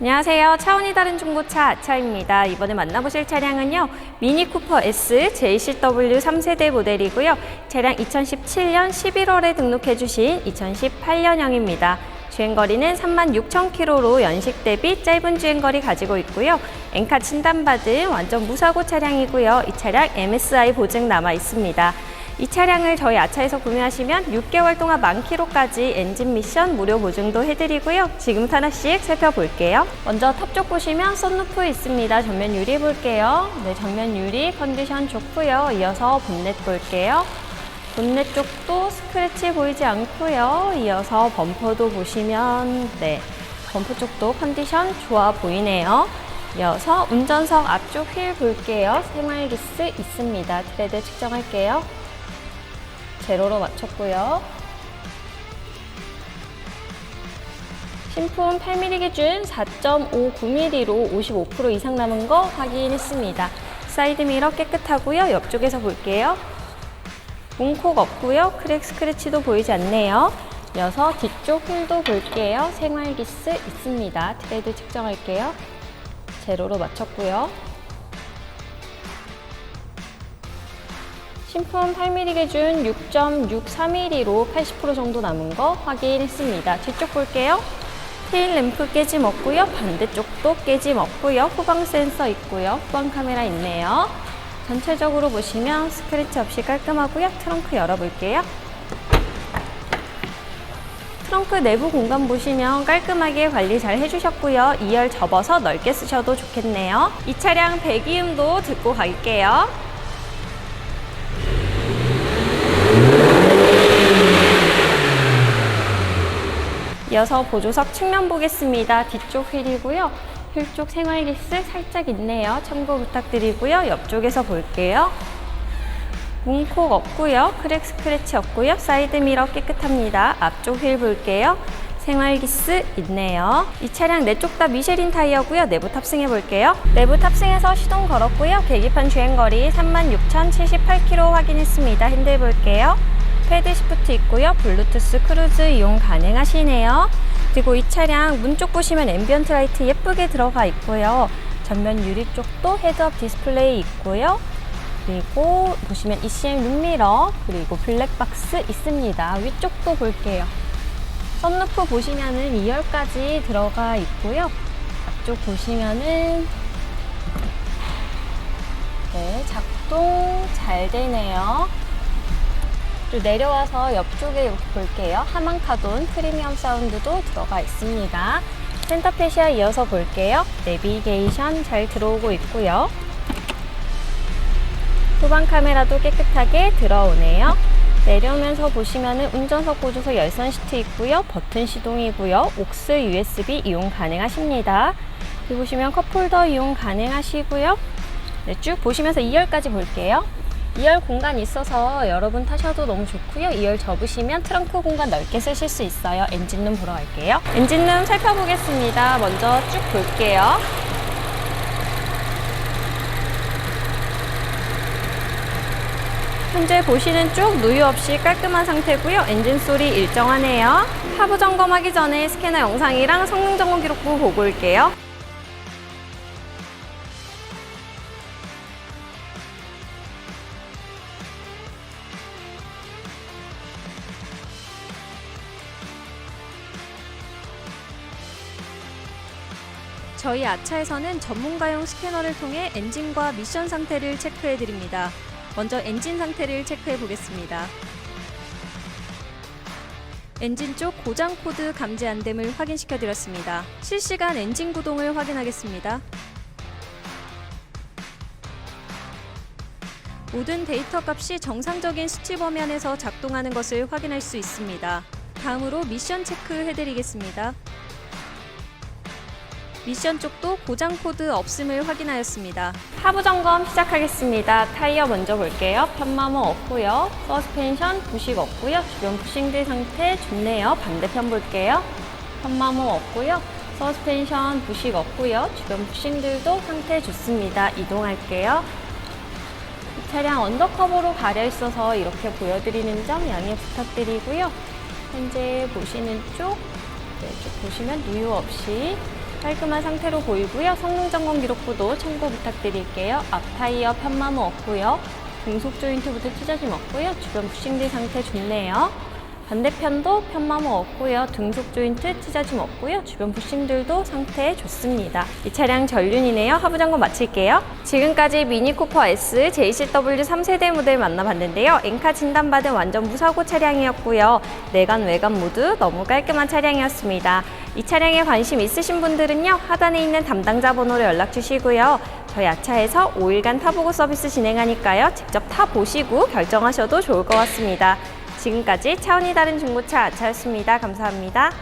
안녕하세요. 차원이 다른 중고차 아차입니다. 이번에 만나보실 차량은요. 미니 쿠퍼 S JCW 3세대 모델이고요. 차량 2017년 11월에 등록해 주신 2018년형입니다. 주행거리는 36,000km로 연식 대비 짧은 주행거리 가지고 있고요. 엔카 진단받은 완전 무사고 차량이고요. 이 차량 MSI 보증 남아 있습니다. 이 차량을 저희 아차에서 구매하시면 6개월 동안 만 킬로까지 엔진 미션 무료 보증도 해드리고요. 지금부터 하나씩 살펴볼게요. 먼저 탑 쪽 보시면 썬루프 있습니다. 전면 유리 볼게요. 네, 전면 유리 컨디션 좋고요. 이어서 본넷 볼게요. 본넷 쪽도 스크래치 보이지 않고요. 이어서 범퍼도 보시면 네, 범퍼 쪽도 컨디션 좋아 보이네요. 이어서 운전석 앞쪽 휠 볼게요. 새말기스 있습니다. 트레드 측정할게요. 제로로 맞췄고요. 신품 8mm 기준 4.59mm로 55% 이상 남은 거 확인했습니다. 사이드 미러 깨끗하고요. 옆쪽에서 볼게요. 문콕 없고요. 크랙 스크래치도 보이지 않네요. 이어서 뒤쪽 휠도 볼게요. 생활기스 있습니다. 트레드 측정할게요. 제로로 맞췄고요. 신품 8mm 기준 6.63mm로 80% 정도 남은 거 확인했습니다. 뒤쪽 볼게요. 테일 램프 깨짐 없고요. 반대쪽도 깨짐 없고요. 후방 센서 있고요. 후방 카메라 있네요. 전체적으로 보시면 스크래치 없이 깔끔하고요. 트렁크 열어볼게요. 트렁크 내부 공간 보시면 깔끔하게 관리 잘 해주셨고요. 2열 접어서 넓게 쓰셔도 좋겠네요. 이 차량 배기음도 듣고 갈게요. 이어서 보조석 측면 보겠습니다. 뒤쪽 휠이고요. 휠 쪽 생활기스 살짝 있네요. 참고 부탁드리고요. 옆쪽에서 볼게요. 문콕 없고요. 크랙 스크래치 없고요. 사이드 미러 깨끗합니다. 앞쪽 휠 볼게요. 생활기스 있네요. 이 차량 내쪽 다 미쉐린 타이어고요. 내부 탑승해 볼게요. 내부 탑승해서 시동 걸었고요. 계기판 주행거리 36,078km 확인했습니다. 핸들 볼게요. 패드 시프트 있고요. 블루투스 크루즈 이용 가능하시네요. 그리고 이 차량 문 쪽 보시면 앰비언트 라이트 예쁘게 들어가 있고요. 전면 유리 쪽도 헤드업 디스플레이 있고요. 그리고 보시면 ECM 룸미러 그리고 블랙박스 있습니다. 위쪽도 볼게요. 썬루프 보시면은 2열까지 들어가 있고요. 앞쪽 보시면은 네, 작동 잘 되네요. 또 내려와서 옆쪽에 볼게요. 하만카돈 프리미엄 사운드도 들어가 있습니다. 센터페시아 이어서 볼게요. 내비게이션 잘 들어오고 있고요. 후방 카메라도 깨끗하게 들어오네요. 내려오면서 보시면은 운전석 보조석 열선 시트 있고요. 버튼 시동이고요. 옥스 USB 이용 가능하십니다. 여기 보시면 컵홀더 이용 가능하시고요. 네, 쭉 보시면서 2열까지 볼게요. 2열 공간 있어서 여러분 타셔도 너무 좋고요. 2열 접으시면 트렁크 공간 넓게 쓰실 수 있어요. 엔진룸 보러 갈게요. 엔진룸 살펴보겠습니다. 먼저 쭉 볼게요. 현재 보시는 쪽 누유 없이 깔끔한 상태고요. 엔진 소리 일정하네요. 하부 점검하기 전에 스캐너 영상이랑 성능 점검 기록부 보고 올게요. 저희 아차에서는 전문가용 스캐너를 통해 엔진과 미션 상태를 체크해 드립니다. 먼저 엔진 상태를 체크해 보겠습니다. 엔진 쪽 고장 코드 감지 안 됨을 확인시켜 드렸습니다. 실시간 엔진 구동을 확인하겠습니다. 모든 데이터 값이 정상적인 수치 범위안에서 작동하는 것을 확인할 수 있습니다. 다음으로 미션 체크 해드리겠습니다. 미션 쪽도 고장 코드 없음을 확인하였습니다. 하부 점검 시작하겠습니다. 타이어 먼저 볼게요. 편마모 없고요. 서스펜션 부식 없고요. 주변 부싱들 상태 좋네요. 반대편 볼게요. 편마모 없고요. 서스펜션 부식 없고요. 주변 부싱들도 상태 좋습니다. 이동할게요. 이 차량 언더커버로 가려 있어서 이렇게 보여드리는 점 양해 부탁드리고요. 현재 보시는 쪽, 네, 쭉 보시면 누유 없이 깔끔한 상태로 보이고요. 성능 점검 기록부도 참고 부탁드릴게요. 앞 타이어 편마모 없고요. 등속 조인트부터 찢어짐 없고요. 주변 부싱들 상태 좋네요. 반대편도 편마모 없고요. 등속 조인트 찢어짐 없고요. 주변 부싱들도 상태 좋습니다. 이 차량 전륜이네요. 하부 점검 마칠게요. 지금까지 미니 쿠퍼 S JCW 3세대 모델 만나봤는데요. 엔카 진단받은 완전 무사고 차량이었고요. 내관 외관 모두 너무 깔끔한 차량이었습니다. 이 차량에 관심 있으신 분들은요. 하단에 있는 담당자 번호로 연락 주시고요. 저희 아차에서 5일간 타보고 서비스 진행하니까요. 직접 타보시고 결정하셔도 좋을 것 같습니다. 지금까지 차원이 다른 중고차 아차였습니다. 감사합니다.